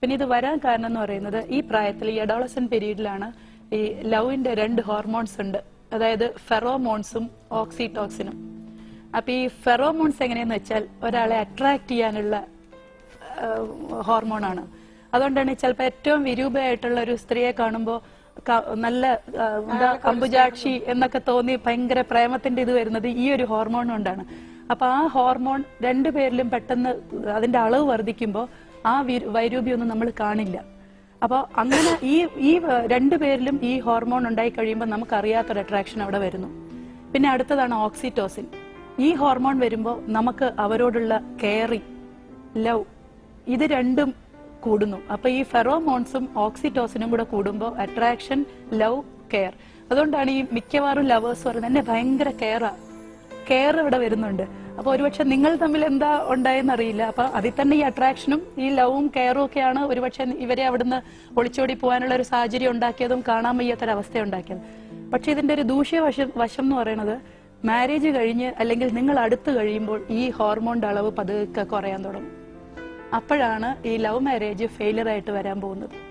പിന്നെ ഇത് വരാൻ കാരണം എന്ന് പറയുന്നത് ഈ പ്രായത്തിൽ ഈ അഡോളസൻ പീരീഡിലാണ് ഈ ലവിന്റെ രണ്ട് ഹോർമോൺസ് ഉണ്ട്. അതായത് ഫെറോമോൺസും ഓക്സിറ്റോക്സിനും അപ്പൊ ഈ ഫെറോമോൺസ് എങ്ങനെയെന്ന് വെച്ചാൽ ഒരാളെ അട്രാക്ട് ചെയ്യാനുള്ള ഹോർമോണാണ്. അതുകൊണ്ടാണ് ചിലപ്പോൾ ഏറ്റവും വിരൂപയായിട്ടുള്ള ഒരു സ്ത്രീയെ കാണുമ്പോൾ നല്ല എന്താ കമ്പുജാക്ഷി എന്നൊക്കെ തോന്നി ഭയങ്കര പ്രേമത്തിന്റെ ഇത് വരുന്നത് ഈ ഒരു ഹോർമോൺ കൊണ്ടാണ്. അപ്പൊ ആ ഹോർമോൺ രണ്ടുപേരിലും പെട്ടെന്ന് അതിന്റെ അളവ് വർദ്ധിക്കുമ്പോൾ ആ വൈരൂപ്യൊന്നും നമ്മൾ കാണില്ല. അപ്പോൾ അങ്ങനെ ഈ ഈ രണ്ടുപേരിലും ഈ ഹോർമോൺ ഉണ്ടായി കഴിയുമ്പോൾ നമുക്ക് നമുക്കറിയാത്തൊരു അട്രാക്ഷൻ അവിടെ വരുന്നു. പിന്നെ അടുത്തതാണ് ഓക്സിറ്റോസിൻ. ഈ ഹോർമോൺ വരുമ്പോൾ നമുക്ക് അവരോടുള്ള കെയറിങ് ലവ് ഇത് രണ്ടും കൂടുന്നു. അപ്പൊ ഈ ഫെറോമോൺസും ഓക്സിറ്റോസിനും കൂടെ കൂടുമ്പോൾ അട്രാക്ഷൻ ലവ് കെയർ അതുകൊണ്ടാണ് ഈ മിക്കവാറും ലവേഴ്സ് പറയുന്നത് എന്നെ ഭയങ്കര കെയറാ കെയർ ഇവിടെ വരുന്നുണ്ട്. അപ്പൊ ഒരുപക്ഷെ നിങ്ങൾ തമ്മിൽ എന്താ ഉണ്ടായെന്ന് അറിയില്ല. അപ്പൊ അതിൽ തന്നെ ഈ അട്രാക്ഷനും ഈ ലവും കെയറും ഒക്കെയാണ് ഒരുപക്ഷെ ഇവരെ അവിടുന്ന് ഒളിച്ചോടി പോകാനുള്ള ഒരു സാഹചര്യം ഉണ്ടാക്കിയതും കാണാൻ വയ്യാത്തൊരവസ്ഥ ഉണ്ടാക്കിയത് പക്ഷെ ഇതിന്റെ ഒരു ദൂഷ്യ വശം വശം എന്ന് പറയുന്നത് മാരേജ് കഴിഞ്ഞ് അല്ലെങ്കിൽ നിങ്ങൾ അടുത്ത് കഴിയുമ്പോൾ ഈ ഹോർമോണിന്റെ അളവ് പതുക്കെ കുറയാൻ തുടങ്ങും. അപ്പോഴാണ് ഈ ലവ് മാരേജ് ഫെയിലിയർ ആയിട്ട് വരാൻ പോകുന്നത്.